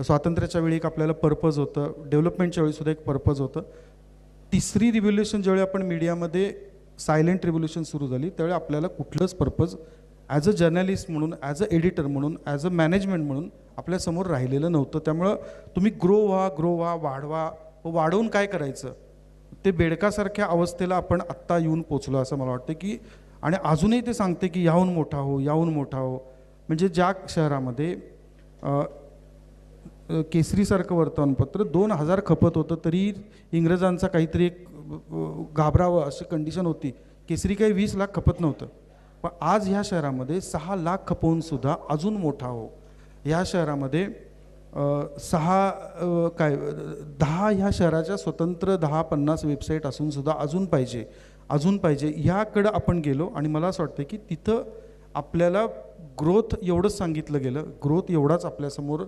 स्वातंत्र्याच्या वेळी एक आपल्याला पर्पज होतं डेव्हलपमेंटच्या वेळी सुद्धा एक पर्पज होतं. तिसरी रिव्होल्युशन ज्यावेळी आपण मीडियामध्ये सायलेंट रिव्होल्युशन सुरू झाली त्यावेळी आपल्याला कुठलंच पर्पज ॲज अ जर्नलिस्ट म्हणून ॲज अ एडिटर म्हणून ॲज अ मॅनेजमेंट म्हणून आपल्यासमोर राहिलेलं नव्हतं. त्यामुळं तुम्ही ग्रो व्हा ग्रो व्हा वाढवा व वाढवून काय करायचं? ते बेडकासारख्या अवस्थेला आपण आत्ता येऊन पोचलो असं मला वाटतं की आणि अजूनही ते सांगते की याहून मोठा हो याहून मोठा हो. म्हणजे ज्या शहरामध्ये केसरीसारखं वर्तमानपत्र. दोन हजार खपत होतं तरी इंग्रजांचा काहीतरी एक घाबरावं अशी कंडिशन होती. केसरी काही वीस लाख खपत नव्हतं. पण आज ह्या शहरामध्ये सहा लाख खपवूनसुद्धा अजून मोठा हो. ह्या शहरामध्ये सहा काय दहा ह्या शहराच्या स्वतंत्र दहा पन्नास वेबसाईट असूनसुद्धा अजून पाहिजे. अजून पाहिजे. ह्याकडं आपण गेलो आणि मला असं वाटतं की तिथं आपल्याला ग्रोथ एवढंच सांगितलं गेलं. ग्रोथ एवढाच आपल्यासमोर